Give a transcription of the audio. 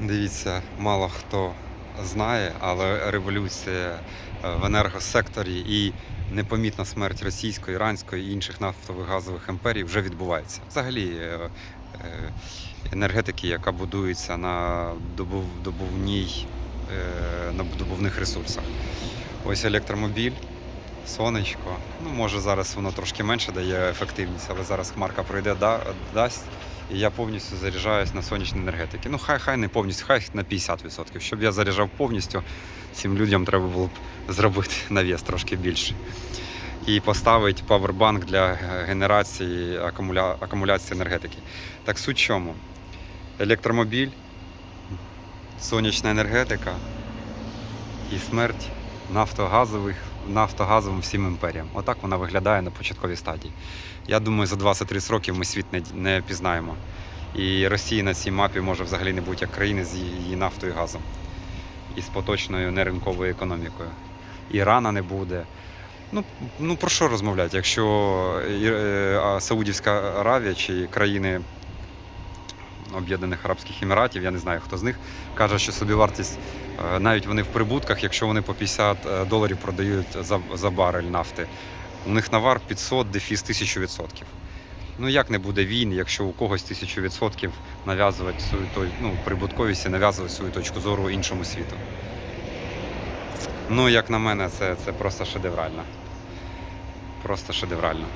Дивіться, мало хто знає, але революція е, в енергосекторі і непомітна смерть російської, іранської і інших нафтових газових імперій вже відбувається. Взагалі е, е, енергетики, яка будується на добув, добувній, на добувних ресурсах. Ось електромобіль, сонечко. Ну, може зараз воно трошки менше дає ефективність, але зараз хмарка пройде, да, дасть. І я повністю заряджаюсь на сонячні енергетики. Ну, хай хай не повністю, хай на 50%. Щоб я заряджав повністю, цим людям треба було б зробити навіс трошки більше. І поставити павербанк для генерації акумуля... акумуляції енергетики. Так суть чому? Електромобіль, сонячна енергетика і смерть нафтогазових, нафтогазовим всім імперіям. Отак вона виглядає на початковій стадії. Я думаю, за 20-30 років ми світ не, не пізнаємо. І Росія на цій мапі може взагалі не бути як країни з її нафтою і газом. І з поточною неринковою економікою. Ірана не буде. Ну, ну про що розмовляти, якщо е, Саудівська Аравія чи країни Об'єднаних Арабських Еміратів, я не знаю хто з них, каже, що собівартість, е, навіть вони в прибутках, якщо вони по 50 е, доларів продають за, за барель нафти, у них навар 500, дефіс 1000%. Ну як не буде війн, якщо у когось 1000% нав'язувати свою той, ну, прибутковість і нав'язувати свою точку зору іншому світу. Ну, як на мене, це, це просто шедеврально. Просто шедеврально.